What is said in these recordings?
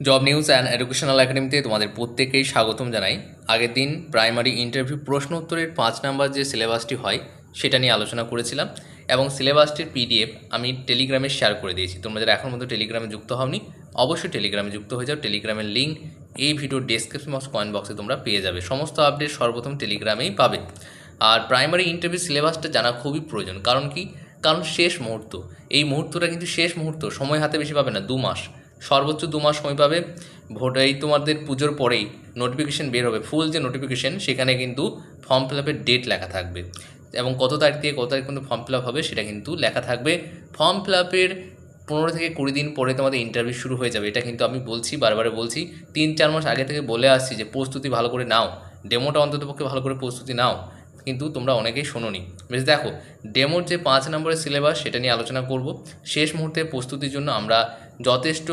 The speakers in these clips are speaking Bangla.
জব নিউজ অ্যান্ড এডুকেশনাল একাডেমিতে তোমাদের প্রত্যেকেই স্বাগতম জানাই। আগের দিন প্রাইমারি ইন্টারভিউ প্রশ্ন উত্তরের পাঁচ নাম্বার যে সিলেবাসটি হয়, সেটা নিয়ে আলোচনা করেছিলাম এবং সিলেবাসটির পিডিএফ আমি টেলিগ্রামে শেয়ার করে দিয়েছি। তোমরা যারা এখন মধ্যে টেলিগ্রামে যুক্ত হওনি, অবশ্যই টেলিগ্রামে যুক্ত হয়ে যাও। টেলিগ্রামের লিঙ্ক এই ভিডিও ডেসক্রিপশন বক্স কয়েন বক্সে তোমরা পেয়ে যাবে। সমস্ত আপডেট সর্বপ্রথম টেলিগ্রামেই পাবে। আর প্রাইমারি ইন্টারভিউ সিলেবাসটা জানা খুবই প্রয়োজন। কারণ কি? কারণ শেষ মুহূর্ত। এই মুহূর্তটা কিন্তু শেষ মুহূর্ত। সময় হাতে বেশি পাবে না, দু মাস। সর্বোচ্চ দু মাস সময় পাবে। ভোট এই তোমাদের পুজোর পরেই নোটিফিকেশন বের হবে। ফুল যে নোটিফিকেশন সেখানে কিন্তু ফর্ম ফিল আপের ডেট লেখা থাকবে। এবং কত তারিখ থেকে কত তারিখ পর্যন্ত ফর্ম ফিল আপ হবে, সেটা কিন্তু লেখা থাকবে। ফর্ম ফিল আপের পনেরো থেকে কুড়ি দিন পরে তোমাদের ইন্টারভিউ শুরু হয়ে যাবে। এটা কিন্তু আমি বলছি, বারবারে বলছি। তিন চার মাস আগে থেকে বলে আসছি যে, প্রস্তুতি ভালো করে নাও। ডেমোটা অন্ততপক্ষে ভালো করে প্রস্তুতি নাও। কিন্তু তোমরা অনেকেই শোনোনি। বেশ, দেখো, ডেমোর যে পাঁচ নম্বরের সিলেবাস সেটা নিয়ে আলোচনা করব। শেষ মুহূর্তে প্রস্তুতির জন্য আমরা যথেষ্ট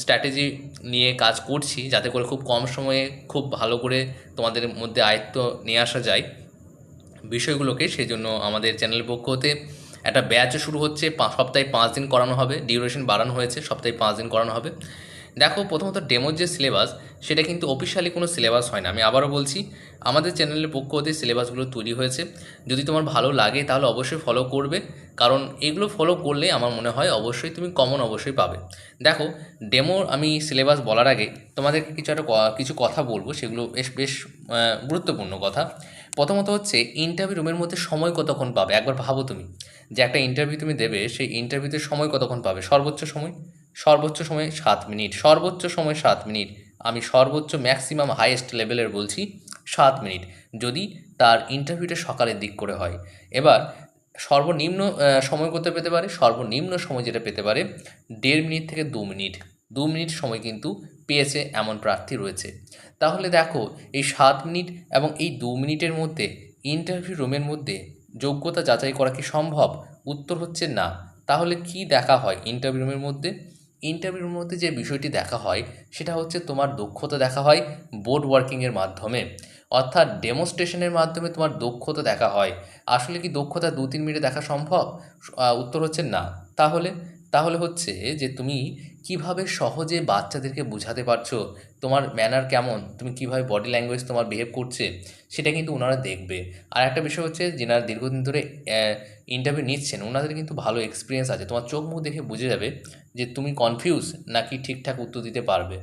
স্ট্র্যাটেজি নিয়ে কাজ করছি যাতে করে খুব কম সময়ে খুব ভালো করে তোমাদের মধ্যে আয়ত্ত নিয়ে আসা যায়। বিষয়গুলোকে সেই জন্য আমাদের চ্যানেলের পক্ষ হতে একটা ব্যাচও শুরু হচ্ছে। সপ্তাহে পাঁচ দিন করানো হবে। ডিউরেশন বাড়ানো হয়েছে। সপ্তাহে পাঁচ দিন করানো হবে। দেখো, প্রথমত ডেমোর যে সিলেবাস, সেটা কিন্তু অফিসিয়ালি কোনো সিলেবাস হয় না। আমি আবারও বলছি, আমাদের চ্যানেলের পক্ষ হতে সিলেবাসগুলো তৈরি হয়েছে। যদি তোমার ভালো লাগে, তাহলে অবশ্যই ফলো করবে। কারণ এগুলো ফলো করলে আমার মনে হয় অবশ্যই তুমি কমন অবশ্যই পাবে। দেখো ডেমোর আমি সিলেবাস বলার আগে তোমাদেরকে কিছু একটা কিছু কথা বলব, সেগুলো বেশ বেশ গুরুত্বপূর্ণ কথা। প্রথমত হচ্ছে ইন্টারভিউ রুমের মধ্যে সময় কতক্ষণ পাবে? একবার ভাবো তুমি। যে একটা ইন্টারভিউ তুমি দেবে, সেই ইন্টারভিউতে সময় কতক্ষণ পাবে? সর্বোচ্চ সময়? সর্বোচ্চ সময় সাত মিনিট, সর্বোচ্চ সময় সাত মিনিট। আমি সর্বোচ্চ ম্যাক্সিমাম হাইয়েস্ট লেভেলের বলছি সাত মিনিট, যদি তার ইন্টারভিউটা সকালের দিক করে হয়। এবার সর্বনিম্ন সময় করতে পেতে পারে? সর্বনিম্ন সময় যেটা পেতে পারে, দেড় মিনিট থেকে দু মিনিট। দু মিনিট সময় কিন্তু পেয়েছে এমন প্রার্থী রয়েছে। তাহলে দেখো, এই সাত মিনিট এবং এই দু মিনিটের মধ্যে ইন্টারভিউ রুমের মধ্যে যোগ্যতা যাচাই করা কি সম্ভব? উত্তর হচ্ছে না। তাহলে কি দেখা হয় ইন্টারভিউ রুমের মধ্যে? ইন্টারভিউর মধ্যে যে বিষয়টি দেখা হয়, সেটা হচ্ছে তোমার দক্ষতা দেখা হয় বোর্ড ওয়ার্কিংয়ের মাধ্যমে। অর্থাৎ ডেমনস্ট্রেশনের মাধ্যমে তোমার দক্ষতা দেখা হয়। আসলে কি দক্ষতা দু তিন মিনিটে দেখা সম্ভব? উত্তর হচ্ছে না। তাহলে তাহলে হচ্ছে যে তুমি কীভাবে সহজে বাচ্চাদেরকে বোঝাতে পারছ? তোমার ম্যানার কেমন? তুমি কীভাবে বডি ল্যাঙ্গুয়েজ তোমার বিহেভ করছে? সেটা কিন্তু ওনারা দেখবে। আর একটা বিষয় হচ্ছে, যেনারা দীর্ঘদিন ধরে ইন্টারভিউ নিচ্ছেন ওনাদের কিন্তু ভালো এক্সপিরিয়েন্স আছে। তোমার চোখ মুখ দেখে বুঝে যাবে যে তুমি কনফিউজ নাকি ঠিকঠাক উত্তর দিতে পারবে।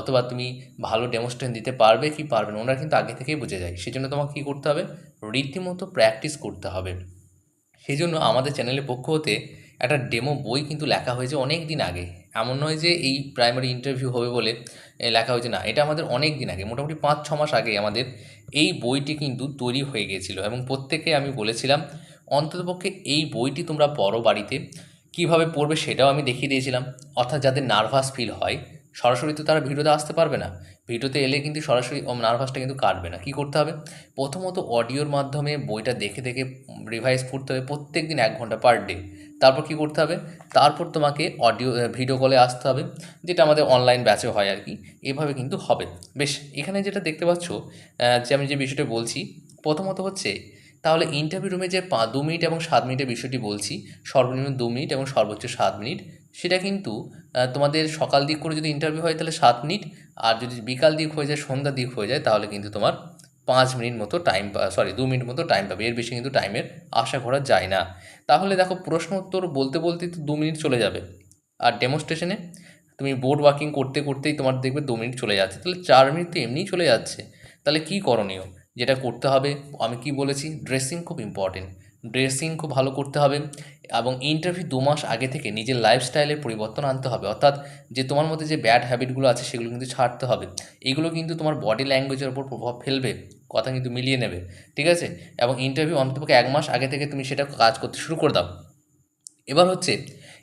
অথবা তুমি ভালো ডেমনস্ট্রেশন দিতে পারবে কি পারবে না ওনারা কিন্তু আগে থেকেই বুঝে যায়। সেই জন্য তোমাকে কী করতে হবে? রীতিমতো প্র্যাকটিস করতে হবে। সেই জন্য আমাদের চ্যানেলের পক্ষ হতে একটা ডেমো বই কিন্তু লেখা হয়েছে অনেক দিন আগে। এমন নয় যে এই প্রাইমারি ইন্টারভিউ হবে বলে লেখা হয়েছে, না। এটা আমাদের অনেক দিন আগে, মোটামুটি পাঁচ, ছ মাস আগে আমাদের এই বইটি কিন্তু তৈরি হয়ে গিয়েছিল এবং প্রত্যেকে আমি বলেছিলাম, অন্ততপক্ষে এই বইটি তোমরা পড়ো বাড়িতে। কীভাবে পড়বে সেটাও আমি দেখিয়ে দিয়েছিলাম। অর্থাৎ যাদের নার্ভাস ফিল হয়, সরাসরি তো তারা ভিডিওতে আসতে পারবে না। ভিডিওতে এলে কিন্তু সরাসরি নার্ভাসটা কিন্তু কাটবে না। কী করতে হবে? প্রথমত অডিওর মাধ্যমে বইটা দেখে দেখে রিভাইজ করতে হবে প্রত্যেক দিন এক ঘণ্টা পার ডে তারপর কি করতে হবে? তারপর তোমাকে অডিও ভিডিও কলে আসতে হবে, যেটা আমাদের অনলাইন ব্যাচে হয় আর কি। এভাবে কিন্তু হবে। বেশ, এখানে যেটা দেখতে পাচ্ছ যে আমি যে বিষয়টা বলছি, প্রথমত হচ্ছে তাহলে ইন্টারভিউ রুমে যে পা দু মিনিট এবং সাত মিনিটের বিষয়টি বলছি, সর্বনিম্ন দু মিনিট এবং সর্বোচ্চ সাত মিনিট, সেটা কিন্তু তোমাদের সকাল দিক করে যদি ইন্টারভিউ হয় তাহলে সাত মিনিট, আর যদি বিকাল দিক হয়ে যায়, সন্ধ্যা দিক হয়ে যায়, তাহলে কিন্তু তোমার পাঁচ মিনিট মতো টাইম সরি দু মিনিট মতো টাইম পাবে, এর বেশি কিন্তু টাইমের আশা করা যায় না। তাহলে দেখো, প্রশ্ন উত্তর বলতে বলতেই তো দু মিনিট চলে যাবে। আর ডেমনস্ট্রেশনে তুমি বোর্ড ওয়ার্কিং করতে করতেই তোমার দেখবে দু মিনিট চলে যাচ্ছে, তাহলে চার মিনিট তো এমনিই চলে যাচ্ছে। তাহলে কী করণীয়? যেটা করতে হবে, আমি কি বলেছি? ড্রেসিং খুব ইম্পর্টেন্ট ড্রেসিং খুব ভালো করতে হবে এবং ইন্টারভিউ দু মাস আগে থেকে নিজের লাইফস্টাইলের পরিবর্তন আনতে হবে। অর্থাৎ যে তোমার মধ্যে যে ব্যাড হ্যাবিটগুলো আছে, সেগুলো কিন্তু ছাড়তে হবে। এগুলো কিন্তু তোমার বডি ল্যাঙ্গুয়েজের ওপর প্রভাব ফেলবে, কথা কিন্তু মিলিয়ে নেবে। ঠিক আছে? এবং ইন্টারভিউ অন্ততপক্ষে এক মাস আগে থেকে তুমি সেটা কাজ করতে শুরু করে দাও। এবার হচ্ছে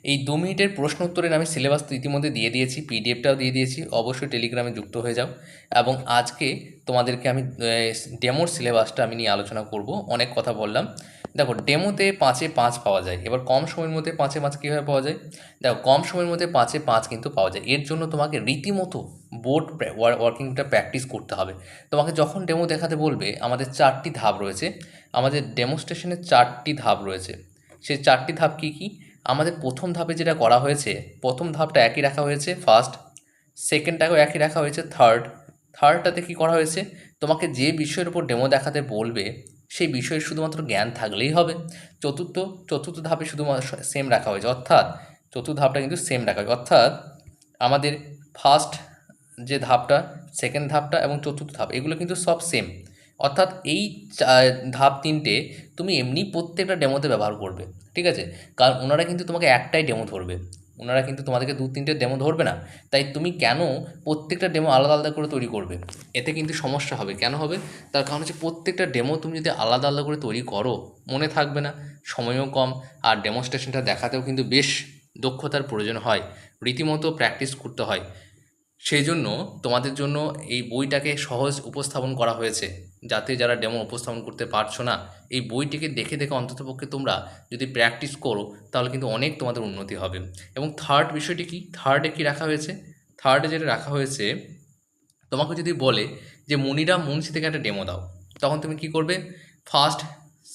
এই দু মিনিটের প্রশ্ন উত্তরের আমি সিলেবাস তো ইতিমধ্যে দিয়ে দিয়েছি, পিডিএফটাও দিয়ে দিয়েছি, অবশ্যই টেলিগ্রামে যুক্ত হয়ে যাও। এবং আজকে তোমাদেরকে আমি ডেমোর সিলেবাসটা আমি নিয়ে আলোচনা করব। অনেক কথা বললাম। দেখো, ডেমোতে পাঁচে পাঁচ পাওয়া যায়। এবার কম সময়ের মধ্যে পাঁচে পাঁচ কীভাবে পাওয়া যায়? দেখো, কম সময়ের মধ্যে পাঁচে পাঁচ কিন্তু পাওয়া যায়। এর জন্য তোমাকে রীতিমতো বোর্ড ওয়ার্কিংটা প্র্যাকটিস করতে হবে। তোমাকে যখন ডেমো দেখাতে বলবে, আমাদের চারটি ধাপ রয়েছে। আমাদের ডেমোস্ট্রেশনের চারটি ধাপ রয়েছে। সেই চারটি ধাপ কী কী? আমাদের প্রথম ধাপে যেটা করা হয়েছে, প্রথম ধাপটা একই রাখা হয়েছে ফার্স্ট সেকেন্ডটাকেও একই রাখা হয়েছে থার্ড থার্ডটাতে কী করা হয়েছে? তোমাকে যে বিষয়ের উপর ডেমো দেখাতে বলবে, সেই বিষয়ে শুধুমাত্র জ্ঞান থাকলেই হবে। চতুর্থ চতুর্থ ধাপে শুধুমাত্র সেম রাখা হয়েছে, অর্থাৎ চতুর্থ ধাপটা কিন্তু সেম রাখা হয়েছে, অর্থাৎ আমাদের ফার্স্ট যে ধাপটা সেকেন্ড ধাপটা এবং চতুর্থ ধাপ, এগুলো কিন্তু সব সেম অর্থাৎ এই ধাপ তিনটে তুমি এমনি প্রত্যেকটা ডেমোতে ব্যবহার করবে, ঠিক আছে? কারণ ওনারা কিন্তু তোমাকে একটাই ডেমো ধরবে। ওনারা কিন্তু তোমাদেরকে দু তিনটে ডেমো ধরবে না। তাই তুমি কেন প্রত্যেকটা ডেমো আলাদা আলাদা করে তৈরি করবে? এতে কিন্তু সমস্যা হবে। কেন হবে? তার কারণ হচ্ছে প্রত্যেকটা ডেমো তুমি যদি আলাদা আলাদা করে তৈরি করো, মনে থাকবে না। সময়ও কম আর ডেমনস্ট্রেশনটা দেখাতেও কিন্তু বেশ দক্ষতার প্রয়োজন হয়। রীতিমতো প্র্যাকটিস করতে হয়। সেই জন্য তোমাদের জন্য এই বইটাকে সহজ উপস্থাপন করা হয়েছে। যাতে যারা ডেমো উপস্থাপন করতে পারছ না, এই বইটিকে দেখে দেখে অন্ততপক্ষে তোমরা যদি প্র্যাকটিস করো, তাহলে কিন্তু অনেক তোমাদের উন্নতি হবে। এবং থার্ড বিষয়টি কি? থার্ডে কি রাখা হয়েছে? থার্ডে যেটা রাখা হয়েছে, তোমাকে যদি বলে যে মনিরা মুন্সি থেকে একটা ডেমো দাও তখন তুমি কি করবে? ফার্স্ট,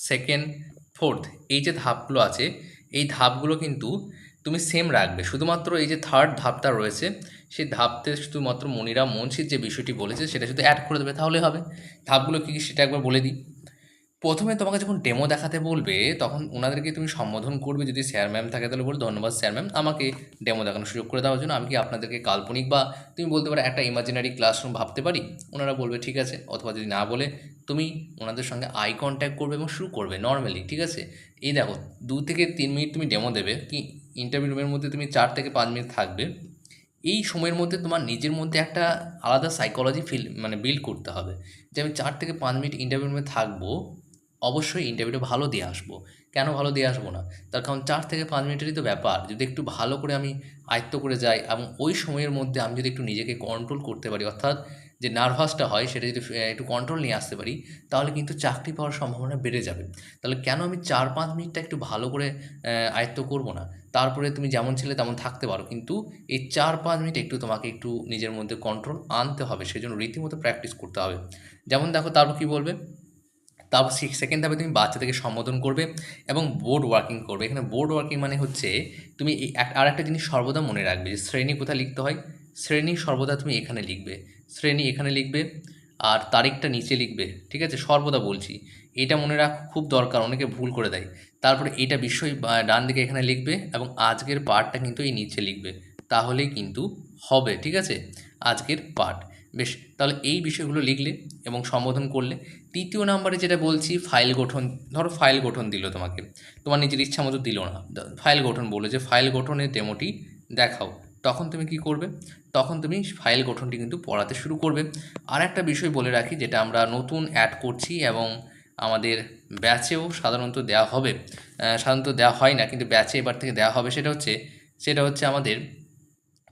সেকেন্ড, ফোর্থ, এই যে ধাপগুলো আছে, এই ধাপগুলো কিন্তু তুমি সেম রাখবে। শুধুমাত্র এই যে থার্ড ধাপটা রয়েছে, সেই ধাপতে শুধুমাত্র মনিরা মুন্সির যে বিষয়টি বলেছে, সেটা শুধু অ্যাড করে দেবে তাহলে হবে। ধাপগুলো কী কী, সেটা একবার বলে দিই। প্রথমে তোমাকে যখন ডেমো দেখাতে বলবে, তখন ওনাদেরকে তুমি সম্বোধন করবে। যদি স্যার ম্যাম থাকে, তাহলে বলবে, ধন্যবাদ স্যার ম্যাম আমাকে ডেমো দেখানোর সুযোগ করে দেওয়ার জন্য আমি কি আপনাদেরকে কাল্পনিক বা তুমি বলতে পারো একটা ইমাজিনারি ক্লাসরুম ভাবতে পারি? ওনারা বলবে, ঠিক আছে। অথবা যদি না বলে, তুমি ওনাদের সঙ্গে আই কন্ট্যাক্ট করবে এবং শুরু করবে নর্মালি ঠিক আছে? এই দেখো, দু থেকে তিন মিনিট তুমি ডেমো দেবে, কি ইন্টারভিউ রুমের মধ্যে তুমি চার থেকে পাঁচ মিনিট থাকবে। এই সময়ের মধ্যে তোমার নিজের মধ্যে একটা আলাদা সাইকোলজি ফিল মানে বিল্ড করতে হবে যে আমি চার থেকে পাঁচ মিনিট ইন্টারভিউ রুমে থাকব, অবশ্যই ইন্টারভিউটা ভালো দিয়ে আসব। কেন ভালো দিয়ে আসব না? তার কারণ চার থেকে পাঁচ মিনিটেরই তো ব্যাপার। যদি একটু ভালো করে আমি আয়ত্ত করে যাই এবং ওই সময়ের মধ্যে আমি যদি একটু নিজেকে কন্ট্রোল করতে পারি, অর্থাৎ যে নার্ভাসটা হয় সেটা যদি একটু কন্ট্রোল নিয়ে আসতে পারি, তাহলে কিন্তু চাকরি পাওয়ার সম্ভাবনা বেড়ে যাবে। তাহলে কেন আমি চার পাঁচ মিনিটটা একটু ভালো করে আয়ত্ত করব না? তারপরে তুমি যেমন ছিলে তেমন থাকতে পারো। কিন্তু এই চার পাঁচ মিনিট একটু তোমাকে একটু নিজের মধ্যে কন্ট্রোল আনতে হবে সেই জন্য রীতিমতো প্র্যাকটিস করতে হবে। যেমন দেখো তারপর কী বলবে? তারপর সেকেন্ড ধাপে তুমি বাচ্চাদেরকে সম্বোধন করবে এবং বোর্ড ওয়ার্কিং করবে। এখানে বোর্ড ওয়ার্কিং মানে হচ্ছে, তুমি আর একটা জিনিস সর্বদা মনে রাখবে যে শ্রেণি কোথায় লিখতে হয়? শ্রেণি সর্বদা তুমি এখানে লিখবে। শ্রেণি এখানে লিখবে আর তারিখটা নিচে লিখবে, ঠিক আছে? সর্বদা বলছি। এটা মনে রাখ, খুব দরকার, অনেকে ভুল করে দেয়। তারপরে এটা বিষয় ডান দিকে এখানে লিখবে এবং আজকের পার্টটা কিন্তু এই নিচে লিখবে। তাহলেই কিন্তু হবে, ঠিক আছে? আজকের পার্ট বেশ, তাহলে এই বিষয়গুলো লিখলে এবং সম্বোধন করলে তৃতীয় নাম্বারে যেটা বলছি, ফাইল গঠন, ধরো ফাইল গঠন দিল তোমাকে। তোমার নিজের ইচ্ছা মতো দিল না। ফাইল গঠন বলে যে, ফাইল গঠনের ডেমোটি দেখাও। তখন তুমি কি করবে? তখন তুমি ফাইল গঠনটি কিন্তু পড়াতে শুরু করবে। আর একটা বিষয় বলে রাখি, যেটা আমরা নতুন অ্যাড করছি এবং আমাদের ব্যাচেও সাধারণত দেওয়া হবে। সাধারণত দেওয়া হয় না, কিন্তু ব্যাচে এবার থেকে দেওয়া হবে, সেটা হচ্ছে সেটা হচ্ছে আমাদের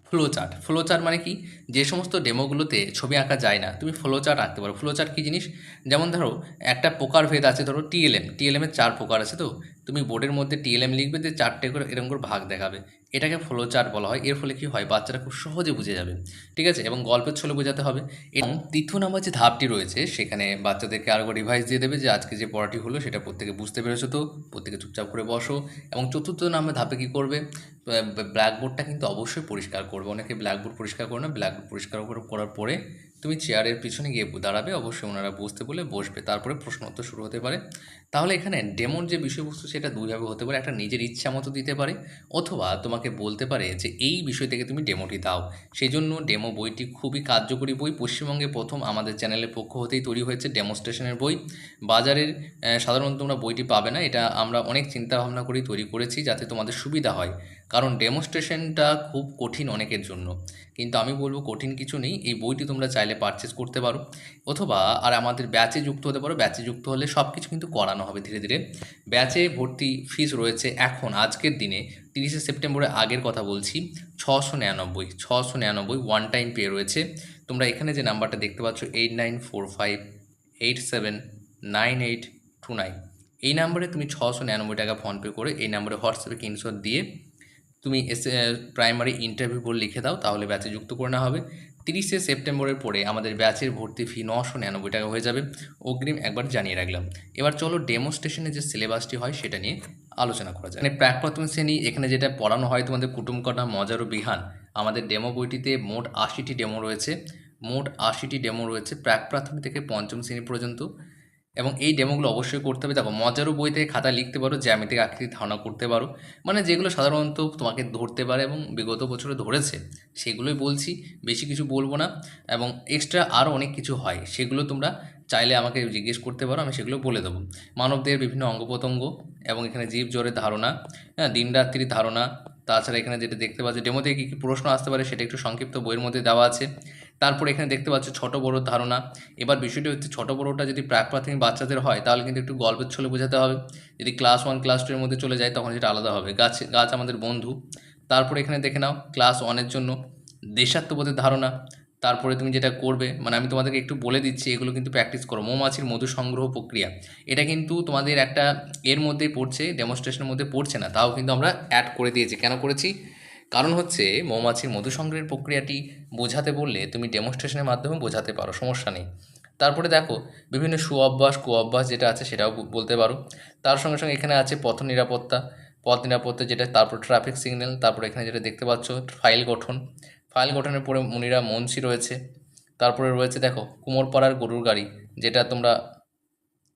ফ্লো চার্ট ফ্লো চার্ট মানে কি? যে সমস্ত ডেমোগুলোতে ছবি আঁকা যায় না, তুমি ফ্লো চার্ট আঁকতে পারো। ফ্লো চার্ট কী জিনিস? যেমন ধরো, একটা প্রকার ভেদ আছে, ধরো টিএলএম টিএলএমের চার প্রকার আছে তো? তুমি বোর্ডের মধ্যে টিএলএম লিখবে যে চারটে করে এরকম করে ভাগ দেখাবে। এটাকে ফ্লো চার্ট বলা হয়। এর ফলে কী হয়? বাচ্চারা খুব সহজে বুঝে যাবে। ঠিক আছে? এবং গল্পের ছলে বোঝাতে হবে। এবং তৃতীয় নাম্বার যে ধাপটি রয়েছে, সেখানে বাচ্চাদেরকে আরও রিভাইজ দিয়ে দেবে যে আজকে যে পড়াটি হলো, সেটা প্রত্যেকে বুঝতে পেরেছ তো? প্রত্যেকে চুপচাপ করে বসো। এবং চতুর্থ নাম্বার ধাপে কী করবে? ব্ল্যাকবোর্ডটা কিন্তু অবশ্যই পরিষ্কার করবে। অনেকে ব্ল্যাকবোর্ড পরিষ্কার করে না ব্ল্যাকবোর্ড পরিষ্কার করে- করার পরে তুমি চেয়ারের পিছনে গিয়ে দাঁড়াবে, অবশ্যই ওনারা বসতে বলে বসবে। তারপরে প্রশ্ন উত্তর শুরু হতে পারে। তাহলে এখানে ডেমোর যে বিষয়বস্তু সেটা দুইভাবে হতে পারে, একটা নিজের ইচ্ছা মতো দিতে পারে, অথবা তোমাকে বলতে পারে যে এই বিষয় থেকে তুমি ডেমোটি দাও। সেই জন্য ডেমো বইটি খুবই কার্যকরী বই। পশ্চিমবঙ্গে প্রথম আমাদের চ্যানেলের পক্ষ হতেই তৈরি হয়েছে ডেমোস্ট্রেশনের বই। বাজারের সাধারণত তোমরা বইটি পাবে না, এটা আমরা অনেক চিন্তা ভাবনা করেই তৈরি করেছি যাতে তোমাদের সুবিধা হয়। কারণ ডেমোস্ট্রেশনটা খুব কঠিন অনেকের জন্য। কিন্তু আমি বলব কঠিন কিছু নেই, এই বইটি তোমরা চাইলে পারচেস করতে পারো। অথবা, আর আমাদের ব্যাচে যুক্ত হতে পারো ব্যাচে যুক্ত হলে সব কিছু কিন্তু করানো হবে ধীরে ধীরে। ব্যাচে ভর্তি ফিস রয়েছে এখন, আজকের দিনে, তিরিশে সেপ্টেম্বরের আগের কথা বলছি, ছশো নিরানব্বই ছশো নিরানব্বই ওয়ান টাইম পে রয়েছে। তোমরা এখানে যে নাম্বারটা দেখতে পাচ্ছ eight nine four five eight seven nine eight two nine এই নাম্বারে তুমি ছশো নিরানব্বই টাকা ফোনপে করে, এই নাম্বারে হোয়াটসঅ্যাপে স্ক্রিনশট দিয়ে তুমি এসে প্রাইমারি ইন্টারভিউ বলে লিখে দাও, তাহলে ব্যাচে যুক্ত করে নেওয়া হবে। তিরিশে সেপ্টেম্বরের পরে আমাদের ব্যাচের ভর্তি ফি নশো নিরানব্বই টাকা হয়ে যাবে। অগ্রিম একবার জানিয়ে রাখলাম। এবার চলো ডেমোস্ট্রেশনে যে সিলেবাসটি হয়, সেটা নিয়ে আলোচনা করা যায় মানে প্রাক প্রাথমিক শ্রেণি, এখানে যেটা পড়ানো হয় তোমাদের কুটুম কটা মজার ও বিহান, আমাদের ডেমো বইটিতে মোট আশিটি ডেমো রয়েছে। মোট আশিটি ডেমো রয়েছে প্রাক প্রাথমিক থেকে পঞ্চম শ্রেণি পর্যন্ত। এবং এই ডেমোগুলো অবশ্যই করতে হবে। দেখো, মজারও বই থেকে খাতা লিখতে পারো, জ্যামিতিক আকৃতি ধারণা করতে পারো। মানে যেগুলো সাধারণত তোমাকে ধরতে পারে এবং বিগত বছরে ধরেছে, সেগুলোই বলছি, বেশি কিছু বলব না। এবং এক্সট্রা আরও অনেক কিছু হয়, সেগুলো তোমরা চাইলে আমাকে জিজ্ঞেস করতে পারো, আমি সেগুলো বলে দেবো। মানবদেহের বিভিন্ন অঙ্গ প্রত্যঙ্গ এবং এখানে জীব জ্বরের ধারণা হ্যাঁ দিন রাত্রির ধারণা, তাছাড়া এখানে যেটা দেখতে পাচ্ছি, ডেমোতে কী কী প্রশ্ন আসতে পারে সেটা একটু সংক্ষিপ্ত বইয়ের মধ্যে দেওয়া আছে। তারপরে এখানে দেখতে পাচ্ছ ছোট বড় ধারণা। এবার বিষয়টি হচ্ছে ছোট বড়টা যদি প্রাক প্রাথমিক বাচ্চাদের হয়, তাহলে কিন্তু একটু গল্পের ছলে বোঝাতে হবে। যদি ক্লাস ওয়ান ক্লাস টু এর মধ্যে চলে যায়, তখন সেটা আলাদা হবে। গাছ গাছ আমাদের বন্ধু। তারপরে এখানে দেখে নাও ক্লাস ওয়ানের জন্য দেশাত্মবোধের ধারণা। তারপরে তুমি যেটা করবে মানে আমি তোমাদেরকে একটু বলে দিচ্ছি, এগুলো কিন্তু প্র্যাকটিস করো। মৌমাছির মধু সংগ্রহ প্রক্রিয়া। এটা কিন্তু তোমাদের একটা এর মধ্যেই পড়ছে ডেমনস্ট্রেশনের মধ্যে পড়ছে না। তাও কিন্তু আমরা অ্যাড করে দিয়েছি। কেন করেছি? কারণ হচ্ছে মৌমাছির মধু সংগ্রহের প্রক্রিয়াটি বোঝাতে বললে তুমি ডেমনস্ট্রেশনের মাধ্যমে বোঝাতে পারো, সমস্যা নেই। তারপরে দেখো, বিভিন্ন সু অভ্যাস কু অভ্যাস যেটা আছে সেটাও বলতে পারো। তার সঙ্গে সঙ্গে এখানে আছে পথ নিরাপত্তা। পথ নিরাপত্তা যেটা, তারপর ট্রাফিক সিগন্যাল তারপরে এখানে যেটা দেখতে পাচ্ছ ফাইল গঠন। ফাইল গঠনের পরে মুনিরা মুন্সি রয়েছে। তারপরে রয়েছে, দেখো, কুমোরপাড়ার গরুর গাড়ি, যেটা তোমরা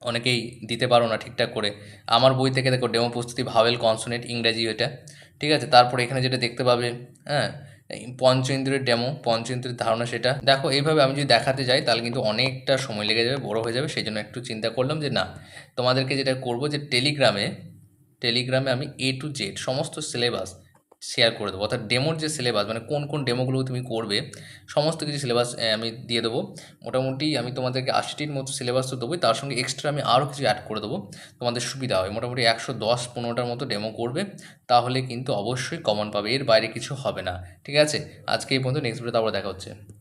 অনেকেই দিতে পারো না ঠিকঠাক করে। আমার বই থেকে দেখো ডেমো প্রস্তুতি, ভাওয়েল, কনসোনেট, ইংরাজি এটা, ঠিক আছে? তারপরে এখানে যেটা দেখতে পাবে হ্যাঁ? পঞ্চ ইন্দ্রিয়ের ডেমো পঞ্চ ইন্দ্রিয়ের ধারণা সেটা। দেখো, এইভাবে আমি যদি দেখাতে যাই, তাহলে কিন্তু অনেকটা সময় লেগে যাবে, বড় হয়ে যাবে সেই জন্য একটু চিন্তা করলাম যে না, তোমাদেরকে যেটা করব যে টেলিগ্রামে টেলিগ্রামে আমি এ টু জেড সমস্ত সিলেবাস শেয়ার করে দেবো। অর্থাৎ ডেমোর যে সিলেবাস মানে কোন কোন ডেমোগুলো তুমি করবে, সমস্ত কিছু সিলেবাস আমি দিয়ে দেবো। মোটামুটি আমি তোমাদেরকে আশিটির মতো সিলেবাস তো দেবোই, তার সঙ্গে এক্সট্রা আমি আরও কিছু অ্যাড করে দেবো। তোমাদের সুবিধা হবে, মোটামুটি একশো দশ পনেরোটার মতো ডেমো করবে, তাহলে কিন্তু অবশ্যই কমন পাবে, এর বাইরে কিছু হবে না। ঠিক আছে? আজকে এই পর্যন্ত নেক্সট ভিডিওতে আবার দেখা হচ্ছে।